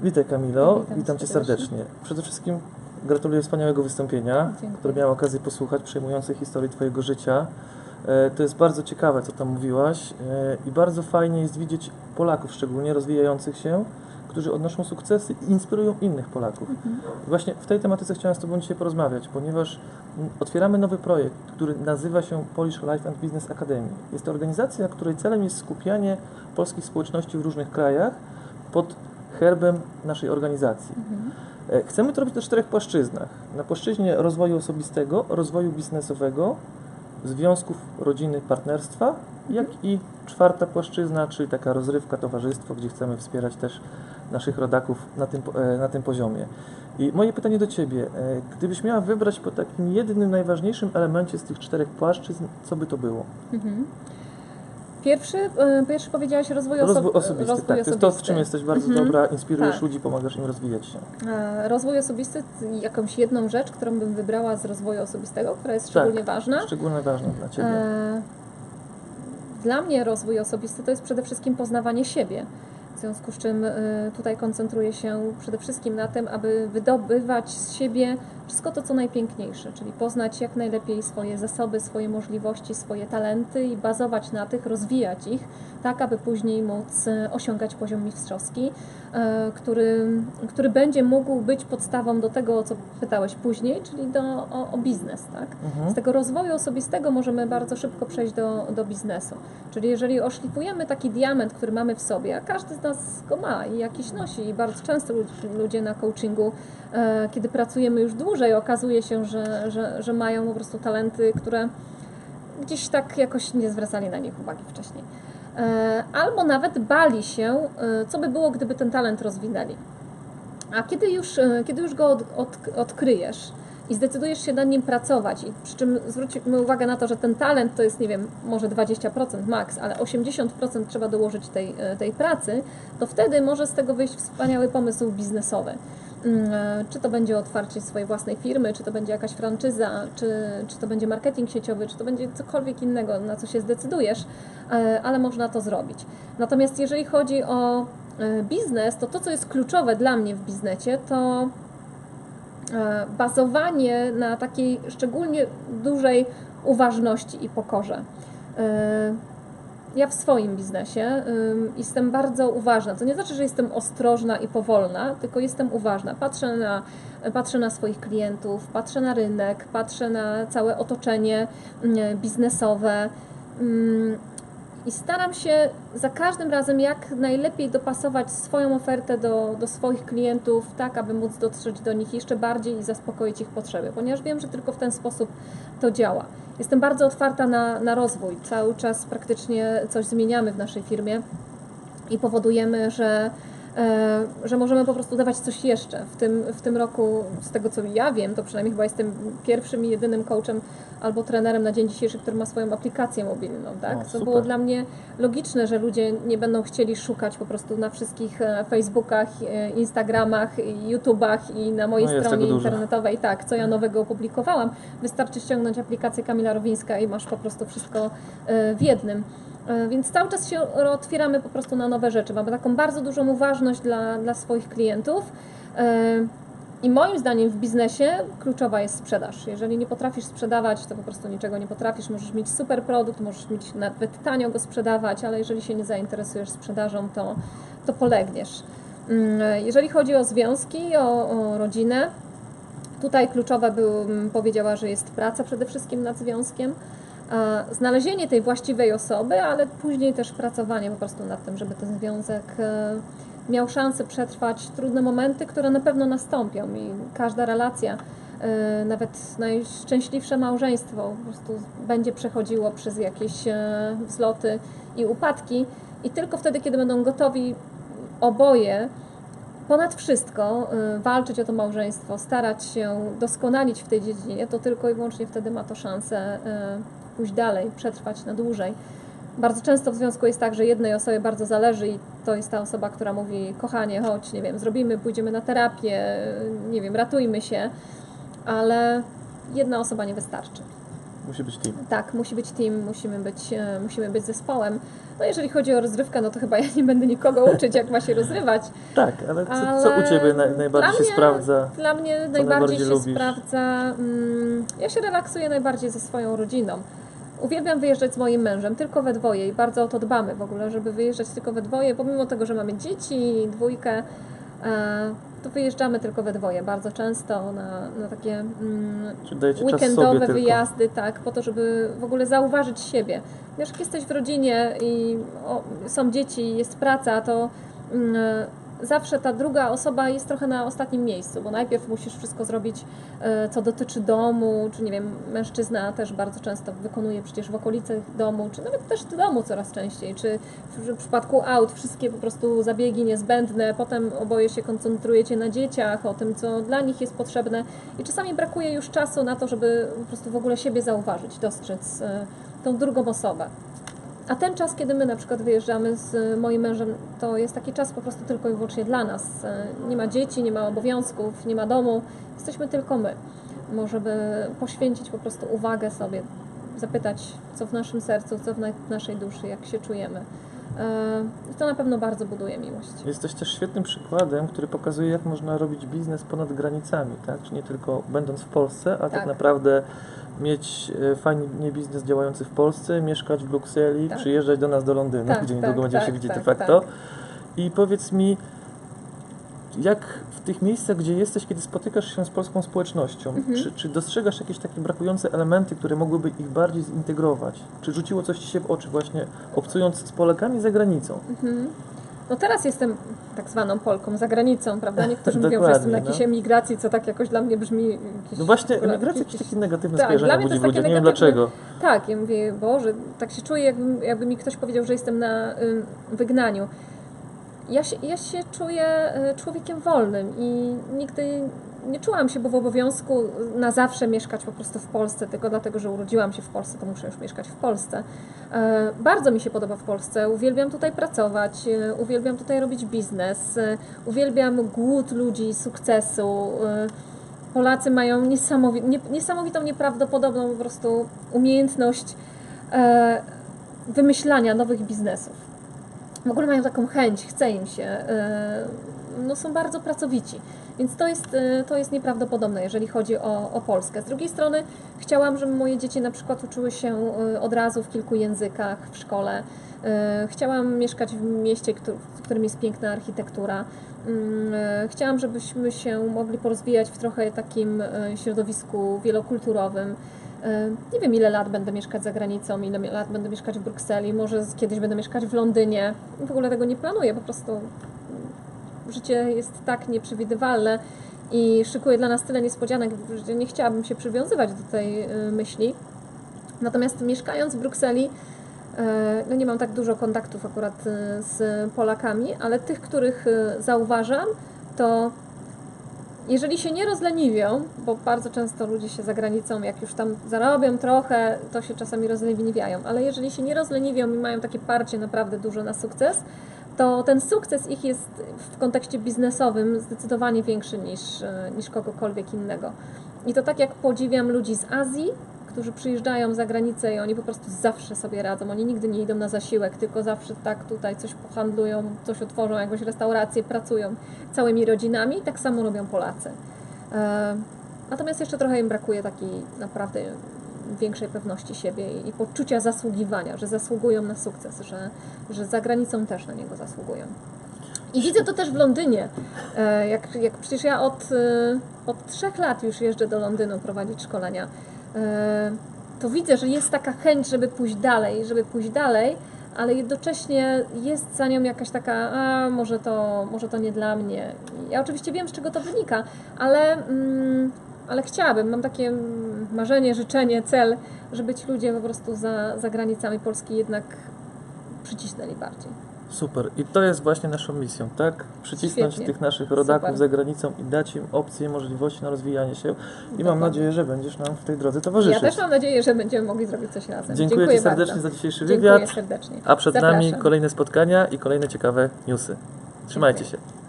Witaj Kamilo, Witam witam Cię serdecznie. Przede wszystkim gratuluję wspaniałego wystąpienia, Dziękuję. które miałem okazję posłuchać, przejmującej historii Twojego życia. E, To jest bardzo ciekawe, co tam mówiłaś e, i bardzo fajnie jest widzieć Polaków szczególnie rozwijających się, którzy odnoszą sukcesy i inspirują innych Polaków. Mhm. Właśnie w tej tematyce chciałem z Tobą dzisiaj porozmawiać, ponieważ mm, otwieramy nowy projekt, który nazywa się Polish Life and Business Academy. Jest to organizacja, której celem jest skupianie polskich społeczności w różnych krajach pod herbem naszej organizacji. Mhm. E, Chcemy to robić na czterech płaszczyznach. Na płaszczyźnie rozwoju osobistego, rozwoju biznesowego, związków rodziny, partnerstwa, jak i czwarta płaszczyzna, czyli taka rozrywka, towarzystwo, gdzie chcemy wspierać też naszych rodaków na tym, e, na tym poziomie. I moje pytanie do Ciebie, e, gdybyś miała wybrać po takim jednym najważniejszym elemencie z tych czterech płaszczyzn, co by to było? Mhm. Pierwszy, e, pierwszy powiedziałaś rozwój, oso- Rozwój osobisty, rozwój tak, to jest to, w osobisty. czym jesteś bardzo Mhm. dobra, inspirujesz Tak. ludzi, pomagasz im rozwijać się. E, Rozwój osobisty, jakąś jedną rzecz, którą bym wybrała z rozwoju osobistego, która jest szczególnie ważna. Szczególnie ważne dla Ciebie. E, Dla mnie rozwój osobisty to jest przede wszystkim poznawanie siebie. W związku z czym e, tutaj koncentruję się przede wszystkim na tym, aby wydobywać z siebie wszystko to, co najpiękniejsze, czyli poznać jak najlepiej swoje zasoby, swoje możliwości, swoje talenty i bazować na tych, rozwijać ich, tak aby później móc e, osiągać poziom mistrzowski, e, który, który będzie mógł być podstawą do tego, o co pytałeś później, czyli do, o, o biznes, tak? Mhm. Z tego rozwoju osobistego możemy bardzo szybko przejść do, do biznesu. Czyli jeżeli oszlifujemy taki diament, który mamy w sobie, a każdy z nas go ma i jakiś nosi, i bardzo często lud- ludzie na coachingu, e, kiedy pracujemy już dłużej, okazuje się, że, że, że mają po prostu talenty, które gdzieś tak jakoś nie zwracali na nich uwagi wcześniej. E, albo nawet bali się, e, co by było, gdyby ten talent rozwinęli. A kiedy już, e, kiedy już go od, od, odkryjesz i zdecydujesz się nad nim pracować, i przy czym zwróćmy uwagę na to, że ten talent to jest, nie wiem, może 20% maks, ale 80% trzeba dołożyć tej, tej pracy, to wtedy może z tego wyjść wspaniały pomysł biznesowy. Mm, e, Czy to będzie otwarcie swojej własnej firmy, czy to będzie jakaś franczyza, czy, czy to będzie marketing sieciowy, czy to będzie cokolwiek innego, na co się zdecydujesz, e, ale można to zrobić. Natomiast jeżeli chodzi o e, biznes, to to, co jest kluczowe dla mnie w biznesie, to bazowanie na takiej szczególnie dużej uważności i pokorze. Ja w swoim biznesie ym, jestem bardzo uważna. To nie znaczy, że jestem ostrożna i powolna, tylko jestem uważna. Patrzę na, patrzę na swoich klientów, patrzę na rynek, patrzę na całe otoczenie mm, biznesowe. i staram się za każdym razem jak najlepiej dopasować swoją ofertę do, do swoich klientów, tak aby móc dotrzeć do nich jeszcze bardziej i zaspokoić ich potrzeby, ponieważ wiem, że tylko w ten sposób to działa. Jestem bardzo otwarta na, na rozwój. Cały czas praktycznie coś zmieniamy w naszej firmie i powodujemy, że, że możemy po prostu dawać coś jeszcze. W tym, w tym roku, z tego co ja wiem, to przynajmniej chyba jestem pierwszym i jedynym coachem albo trenerem na dzień dzisiejszy, który ma swoją aplikację mobilną. Tak? O, Co było dla mnie logiczne, że ludzie nie będą chcieli szukać po prostu na wszystkich e, Facebookach, e, Instagramach, YouTubach i na mojej No, stronie internetowej, tak, co ja nowego opublikowałam. Wystarczy ściągnąć aplikację Kamila Rowińska i masz po prostu wszystko e, w jednym. E, Więc cały czas się otwieramy po prostu na nowe rzeczy. Mamy taką bardzo dużą uważność dla, dla swoich klientów. E, I moim zdaniem w biznesie kluczowa jest sprzedaż. Jeżeli nie potrafisz sprzedawać, to po prostu niczego nie potrafisz. Możesz mieć super produkt, możesz mieć nawet tanio go sprzedawać, ale jeżeli się nie zainteresujesz sprzedażą, to, to polegniesz. Mm, Jeżeli chodzi o związki, o, o rodzinę, tutaj kluczowa bym powiedziała, że jest praca przede wszystkim nad związkiem. A Znalezienie tej właściwej osoby, ale później też pracowanie po prostu nad tym, żeby ten związek e, miał szansę przetrwać trudne momenty, które na pewno nastąpią i każda relacja, e, nawet najszczęśliwsze małżeństwo po prostu będzie przechodziło przez jakieś e, wzloty i upadki. I tylko wtedy, kiedy będą gotowi oboje ponad wszystko walczyć o to małżeństwo, starać się doskonalić w tej dziedzinie, to tylko i wyłącznie wtedy ma to szansę pójść dalej, przetrwać na dłużej. Bardzo często w związku jest tak, że jednej osobie bardzo zależy i to jest ta osoba, która mówi: Kochanie, chodź, nie wiem, zrobimy, pójdziemy na terapię, nie wiem, ratujmy się, ale jedna osoba nie wystarczy. Musi być team. Tak, musi być team, musimy być, e, musimy być zespołem. No jeżeli chodzi o rozrywkę, no to chyba ja nie będę nikogo uczyć, jak ma się rozrywać. Tak, ale co, co Ale u Ciebie naj, najbardziej się mnie- sprawdza? Dla mnie Co najbardziej najbardziej się lubisz? sprawdza. Mm, ja się relaksuję najbardziej ze swoją rodziną. Uwielbiam wyjeżdżać z moim mężem, tylko we dwoje i bardzo o to dbamy w ogóle, żeby wyjeżdżać tylko we dwoje, pomimo tego, że mamy dzieci, dwójkę, e, to wyjeżdżamy tylko we dwoje bardzo często na, na takie mm, weekendowe tylko? wyjazdy, tak, po to, żeby w ogóle zauważyć siebie. Wiesz, jak jesteś w rodzinie i o, są dzieci, jest praca, to mm, zawsze ta druga osoba jest trochę na ostatnim miejscu, bo najpierw musisz wszystko zrobić, e, co dotyczy domu, czy nie wiem, mężczyzna też bardzo często wykonuje przecież w okolicach domu, czy nawet też w domu coraz częściej, czy w, w przypadku aut wszystkie po prostu zabiegi niezbędne, potem oboje się koncentrujecie na dzieciach, o tym, co dla nich jest potrzebne i czasami brakuje już czasu na to, żeby po prostu w ogóle siebie zauważyć, dostrzec e, tą drugą osobę. A ten czas, kiedy my na przykład wyjeżdżamy z moim mężem, to jest taki czas po prostu tylko i wyłącznie dla nas. E, Nie ma dzieci, nie ma obowiązków, nie ma domu, jesteśmy tylko my. Możemy poświęcić po prostu uwagę sobie, zapytać, co w naszym sercu, co w na- naszej duszy, jak się czujemy. E, I to na pewno bardzo buduje miłość. Jesteś też świetnym przykładem, który pokazuje, jak można robić biznes ponad granicami, tak? Czy nie tylko będąc w Polsce, a tak, Tak. naprawdę mieć e, fajnie biznes działający w Polsce, mieszkać w Brukseli, Tak. przyjeżdżać do nas do Londynu, Tak, gdzie tak, niedługo będziemy tak, się widzieć tak, de facto. tak. I powiedz mi, jak w tych miejscach, gdzie jesteś, kiedy spotykasz się z polską społecznością, Mhm. czy, czy dostrzegasz jakieś takie brakujące elementy, które mogłyby ich bardziej zintegrować? Czy rzuciło coś Ci się w oczy właśnie obcując z Polakami za granicą? Mhm. No teraz jestem tak zwaną Polką za granicą, prawda? Niektórzy mówią, że jestem na jakiejś no. emigracji, co tak jakoś dla mnie brzmi... Jakieś, No właśnie, emigracja jakieś- jakieś takie negatywne Tak, skojarzenia dla mnie to budzi w jest ludziach, nie wiem dlaczego. Tak, ja mówię, Boże, tak się czuję, jakby, jakby mi ktoś powiedział, że jestem na ym, wygnaniu. Ja się, ja się czuję y, człowiekiem wolnym i nigdy nie czułam się, bo w obowiązku na zawsze mieszkać po prostu w Polsce, tylko dlatego, że urodziłam się w Polsce, to muszę już mieszkać w Polsce. E, Bardzo mi się podoba w Polsce, uwielbiam tutaj pracować, e, uwielbiam tutaj robić biznes, e, uwielbiam głód ludzi, sukcesu. Polacy mają niesamowi- nie, niesamowitą, nieprawdopodobną po prostu umiejętność wymyślania nowych biznesów. W ogóle mają taką chęć, chce im się. No, są bardzo pracowici. Więc to jest, e, to jest nieprawdopodobne, jeżeli chodzi o, o Polskę. Z drugiej strony chciałam, żeby moje dzieci na przykład uczyły się e, od razu w kilku językach w szkole. E, Chciałam mieszkać w mieście, w którym jest piękna architektura. Mm, Chciałam, żebyśmy się mogli porozwijać w trochę takim środowisku wielokulturowym. Nie wiem, ile lat będę mieszkać za granicą, ile lat będę mieszkać w Brukseli, może kiedyś będę mieszkać w Londynie. W ogóle tego nie planuję, po prostu życie jest tak nieprzewidywalne i szykuje dla nas tyle niespodzianek, że nie chciałabym się przywiązywać do tej e, myśli. Natomiast mieszkając w Brukseli, e, no nie mam tak dużo kontaktów akurat e, z Polakami, ale tych, których zauważam, to jeżeli się nie rozleniwią, bo bardzo często ludzie się za granicą, jak już tam zarobią trochę, to się czasami rozleniwiają, ale jeżeli się nie rozleniwią i mają takie parcie naprawdę dużo na sukces, to ten sukces ich jest w kontekście biznesowym zdecydowanie większy niż, e, niż kogokolwiek innego. I to tak jak podziwiam ludzi z Azji, którzy przyjeżdżają za granicę i oni po prostu zawsze sobie radzą. Oni nigdy nie idą na zasiłek, tylko zawsze tak tutaj coś pohandlują, coś otworzą, jakąś restaurację, pracują całymi rodzinami. Tak samo robią Polacy. E, Natomiast jeszcze trochę im brakuje takiej naprawdę większej pewności siebie i poczucia zasługiwania, że zasługują na sukces, że, że za granicą też na niego zasługują. I widzę to też w Londynie. E, Jak, jak przecież ja od, e, od trzech lat już jeżdżę do Londynu prowadzić szkolenia, e, to widzę, że jest taka chęć, żeby pójść dalej, żeby pójść dalej, ale jednocześnie jest za nią jakaś taka, a może to, może to nie dla mnie. Ja oczywiście wiem, z czego to wynika, ale, mm, ale chciałabym, mam takie marzenie, życzenie, cel, żeby ci ludzie po prostu za, za granicami Polski jednak przycisnęli bardziej. Super. I to jest właśnie naszą misją, tak? Przycisnąć Świetnie. tych naszych rodaków Super. za granicą i dać im opcje, możliwości na rozwijanie się. I mam Dokładnie. nadzieję, że będziesz nam w tej drodze Ja towarzyszyć. też mam nadzieję, że będziemy mogli zrobić coś razem. Dziękuję, Ci serdecznie bardzo. za dzisiejszy Dziękuję wywiad. serdecznie. A przed nami Zapraszam. kolejne spotkania i kolejne ciekawe newsy. Trzymajcie Dziękuję. się.